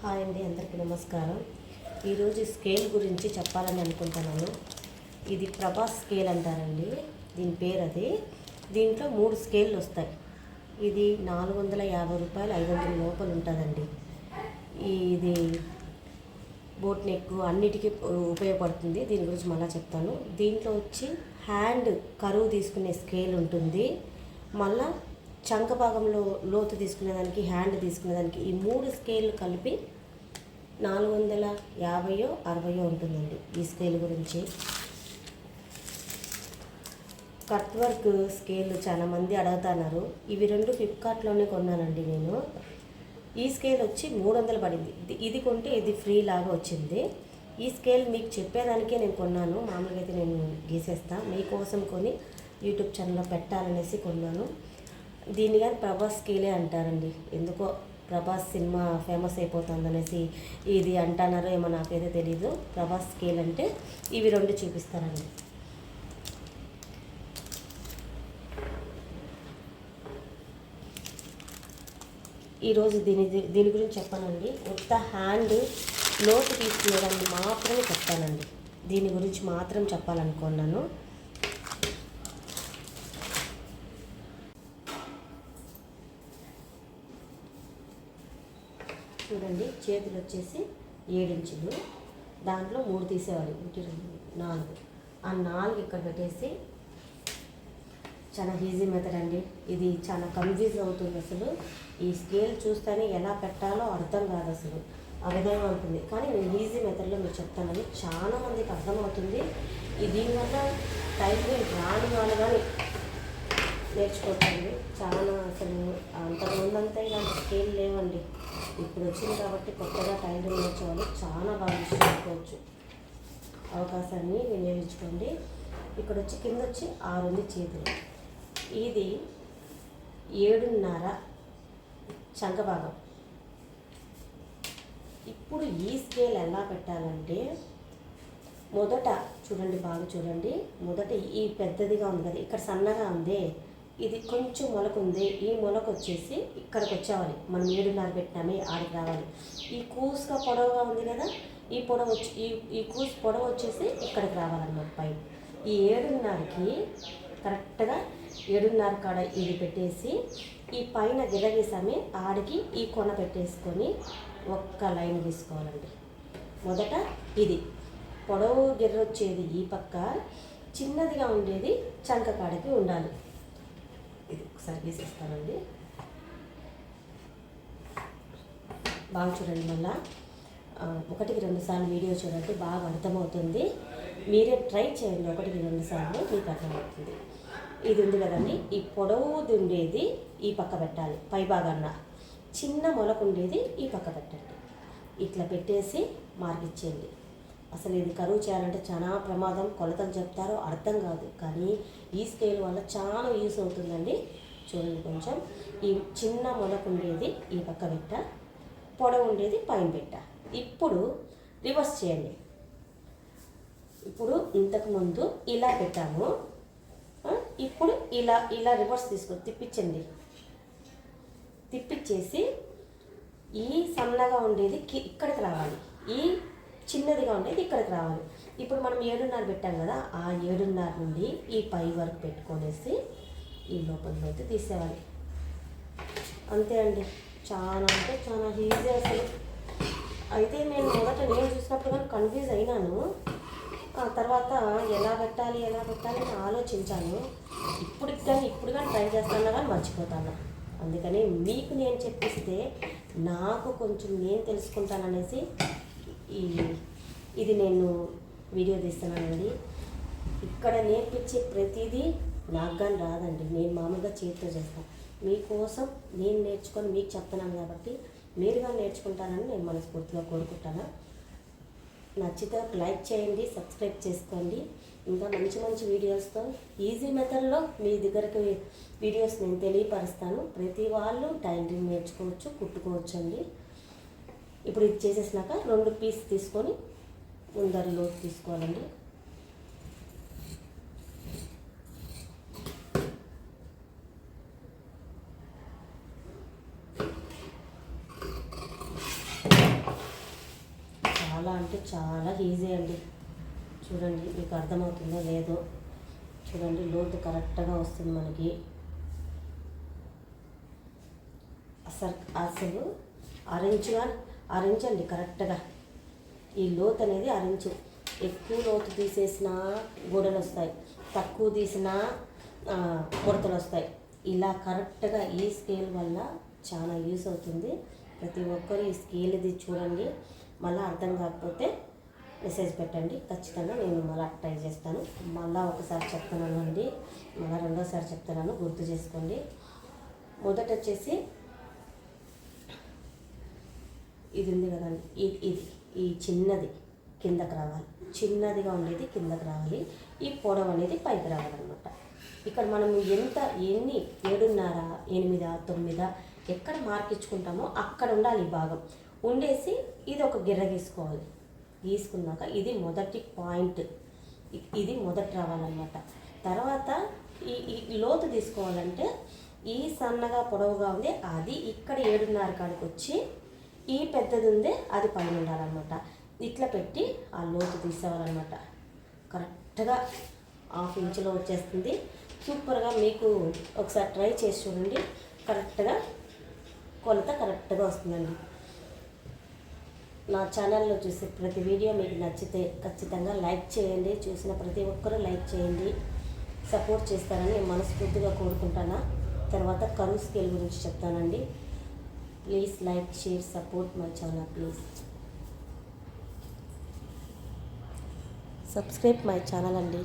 Hi అండి అందరికీ నమస్కారం. ఈరోజు స్కేల్ గురించి చెప్పాలని అనుకుంటున్నాను. ఇది ప్రభాస్ స్కేల్ అంటారండి. దీని పేరు అది. దీంట్లో మూడు స్కేళ్ళు వస్తాయి. ఇది నాలుగు వందల యాభై రూపాయలు ఐదు వందల లోపల ఉంటుందండి. ఇది బోట్ నెక్ అన్నిటికీ ఉపయోగపడుతుంది. దీని గురించి మళ్ళీ చెప్తాను. దీంట్లో వచ్చి హ్యాండ్ కరువు తీసుకునే స్కేల్ ఉంటుంది. మళ్ళీ చంక భాగంలో లోతు తీసుకునేదానికి హ్యాండ్ తీసుకునేదానికి ఈ మూడు స్కేల్ కలిపి నాలుగు వందల యాభయో అరవయో ఉంటుందండి ఈ స్కేల్ గురించి. కట్ వర్క్ స్కేల్ చాలా మంది అడుగుతున్నారు. ఇవి రెండు ఫ్లిప్కార్ట్లోనే కొన్నానండి నేను. ఈ స్కేల్ వచ్చి మూడు వందలు పడింది. ఇది- కొంటే ఇది ఫ్రీ లాగా వచ్చింది. ఈ స్కేల్ మీకు చెప్పేదానికే నేను కొన్నాను. మామూలుగా అయితే నేను గీసేస్తాను మీకోసం కొని యూట్యూబ్ ఛానల్లో పెట్టాలనేసి కొన్నాను. దీన్ని కానీ ప్రభాస్ స్కేలే అంటారండి. ఎందుకో ప్రభాస్ సినిమా ఫేమస్ అయిపోతుంది అనేసి ఇది అంటున్నారో ఏమో నాకైతే తెలీదు. ప్రభాస్ స్కేల్ అంటే ఇవి రెండు చూపిస్తారండి. ఈరోజు దీని దీని గురించి చెప్పానండి. ఉత్త హ్యాండ్ లోతు తీసుకునేదాన్ని మాత్రమే చెప్తానండి దీని గురించి మాత్రం చెప్పాలనుకున్నాను. చూడండి చేతులు వచ్చేసి ఏడించులు. దాంట్లో మూడు తీసేవాలి. ఇంటి రెండు నాలుగు. ఆ నాలుగు ఇక్కడ పెట్టేసి చాలా ఈజీ మెథడ్ అండి. ఇది చాలా కన్ఫ్యూజ్ అవుతుంది అసలు. ఈ స్కేల్ చూస్తేనే ఎలా పెట్టాలో అర్థం కాదు అసలు. ఆ విధంగా ఉంటుంది. కానీ నేను ఈజీ మెథడ్లో మీరు చెప్తానని చాలా మందికి అర్థమవుతుంది. ఈ దీనివల్ల టైం రాని వాళ్ళు కానీ నేర్చుకోవచ్చండి చాలా అసలు అంతకుముందంతా ఇలాంటి స్కేల్ లేవండి. ఇప్పుడు వచ్చింది కాబట్టి కొత్తగా టైలరింగ్ నేర్చుకోవాలి. చాలా బాగా నేర్చుకోవచ్చు అవకాశాన్ని వినియోగించుకోండి. ఇక్కడ వచ్చి కింద వచ్చి ఆరు ఉంది చేతులు. ఇది ఏడున్నర చంక భాగం. ఇప్పుడు ఈ స్కేల్ ఎలా పెట్టాలంటే మొదట చూడండి బాగా చూడండి. మొదట ఈ పెద్దదిగా ఉంది కదా ఇక్కడ సన్నగా ఉంది. ఇది కొంచెం మొలక ఉంది ఈ మొలక వచ్చేసి ఇక్కడికి వచ్చేవాలి మనం ఏడున్నర పెట్టినామే ఆడికి రావాలి. ఈ కూసుగా పొడవుగా ఉంది కదా ఈ పొడవు వచ్చి ఈ ఈ కూసు పొడవు వచ్చేసి ఇక్కడికి రావాలన్నమాట పై. ఈ ఏడున్నరకి కరెక్ట్గా ఏడున్నర కాడ ఇది పెట్టేసి ఈ పైన గిరగీసామే ఆడికి ఈ కొన పెట్టేసుకొని ఒక్క లైన్ తీసుకోవాలండి. మొదట ఇది. పొడవు గిర్ర వచ్చేది ఈ పక్క చిన్నదిగా ఉండేది చంక కాడకి ఉండాలి. ఇది ఒకసారి గీసేస్తానండి బాగా చూడండి మళ్ళా. ఒకటికి రెండు సార్లు వీడియో చూడండి బాగా అర్థమవుతుంది. మీరే ట్రై చేయండి ఒకటికి రెండు సార్లు మీకు అర్థమవుతుంది. ఇది ఉంది కదండి ఈ పొడవుది ఉండేది ఈ పక్క పెట్టాలి పై భాగాన. చిన్న మొలకు ఉండేది ఈ పక్క పెట్టండి. ఇట్లా పెట్టేసి మార్కిచ్చేయండి అసలు ఇది కరువు చేయాలంటే చాలా ప్రమాదం కొలతలు చెప్తారో అర్థం కాదు. కానీ ఈ స్కేల్ వల్ల చాలా యూస్ అవుతుందండి. చూడండి కొంచెం. ఈ చిన్న మొలకు ఉండేది ఈ పక్క పెట్ట పొడవు ఉండేది పైన పెట్ట. ఇప్పుడు రివర్స్ చేయండి. ఇప్పుడు ఇంతకుముందు ఇలా పెట్టాము. ఇప్పుడు ఇలా ఇలా రివర్స్ తీసుకొని తిప్పించండి. తిప్పిచ్చేసి ఈ సన్నగా ఉండేది ఇక్కడికి రావాలి. ఈ చిన్నదిగా ఉండేది ఇక్కడికి రావాలి. ఇప్పుడు మనం ఏడున్నర పెట్టాం కదా ఆ ఏడున్నర నుండి ఈ పై వరకు పెట్టుకొనేసి ఈ లోపలిలోకి తీసేవాలి అంతే అండి. చాలా అంటే చాలా ఈజీ అసలు. అయితే నేను మొదట నేను చూసినప్పుడు కానీ కన్ఫ్యూజ్ అయినాను. ఆ తర్వాత ఎలా పెట్టాలి ఎలా పెట్టాలి అని ఆలోచించాను. ఇప్పుడు కానీ ఇప్పుడు కానీ ట్రై చేస్తాను కానీ మర్చిపోతాను. అందుకని మీకు నేను చెప్పిస్తే నాకు కొంచెం నేను తెలుసుకుంటాననేసి ఈ ఇది నేను వీడియో తీస్తున్నానండి. ఇక్కడ నేర్పించే ప్రతిదీ నాకు కానీ రాదండి. నేను మామూలుగా చేతితో చేస్తాను మీకోసం నేను నేర్చుకొని మీకు చెప్తున్నాను కాబట్టి మీరుగా నేర్చుకుంటానని నేను మనస్ఫూర్తిగా కోరుకుంటాను. నచ్చితే ఒక లైక్ చేయండి సబ్స్క్రైబ్ చేసుకోండి. ఇంకా మంచి మంచి వీడియోస్తో ఈజీ మెథడ్లో మీ దగ్గరకు వీడియోస్ నేను తెలియపరుస్తాను. ప్రతి వాళ్ళు టైలరింగ్ నేర్చుకోవచ్చు కుట్టుకోవచ్చు అండి ఇప్పుడు ఇది చేసేసినాక రెండు పీస్ తీసుకొని ముందర లోతు తీసుకోవాలండి. చాలా అంటే చాలా ఈజీ అండి. చూడండి మీకు అర్థమవుతుందో లేదో. చూడండి లోతు కరెక్ట్గా వస్తుంది మనకి. అసలు అసలు ఆరెంజ్గా ఆరెంజ్ అండి కరెక్ట్గా. ఈ లోతు అనేది అరించు. ఎక్కువ లోతు తీసేసిన గోడలు వస్తాయి. తక్కువ తీసిన కొరతలు వస్తాయి. ఇలా కరెక్ట్గా ఈ స్కేల్ వల్ల చాలా యూస్ అవుతుంది. ప్రతి ఒక్కరు ఈ స్కేల్ ఇది చూడండి. మళ్ళీ అర్థం కాకపోతే మెసేజ్ పెట్టండి. ఖచ్చితంగా నేను మళ్ళీ ట్రై చేస్తాను. మళ్ళీ ఒకసారి చెప్తున్నాను అండి. మళ్ళీ రెండోసారి చెప్తున్నాను. గుర్తు చేసుకోండి. మొదట వచ్చేసి ఇది ఉంది కదండి. ఇది ఇది. ఈ చిన్నది కిందకి రావాలి. చిన్నదిగా ఉండేది కిందకి రావాలి. ఈ పొడవు అనేది పైకి రావాలన్నమాట. ఇక్కడ మనం ఎంత ఎన్ని ఏడున్నర ఎనిమిదా తొమ్మిదా ఎక్కడ మార్క్ ఇచ్చుకుంటామో అక్కడ ఉండాలి ఈ భాగం. ఉండేసి ఇది ఒక గిర్ర గీసుకోవాలి. గీసుకున్నాక ఇది మొదటి పాయింట్. ఇది మొదటి రావాలన్నమాట. తర్వాత ఈ ఈ లోతు తీసుకోవాలంటే ఈ సన్నగా పొడవుగా ఉంది. అది ఇక్కడ ఏడున్నర కాడికి వచ్చి ఈ పెద్దది ఉందే అది పైన ఉండాలన్నమాట ఇట్లా పెట్టి ఆ లోతు తీసేవాలన్నమాట. కరెక్ట్గా హాఫ్ ఇంచులో వచ్చేస్తుంది. సూపర్గా మీకు ఒకసారి ట్రై చేసి చూడండి. కరెక్ట్గా కొలత కరెక్ట్గా వస్తుందండి. నా ఛానల్లో చూసే ప్రతి వీడియో మీకు నచ్చితే ఖచ్చితంగా లైక్ చేయండి. చూసిన ప్రతి ఒక్కరూ లైక్ చేయండి. సపోర్ట్ చేస్తారని మనస్ఫూర్తిగా కోరుకుంటాను. తర్వాత కరువు స్కేల్ గురించి చెప్తానండి. Please like share support my channel please subscribe my channel అండి.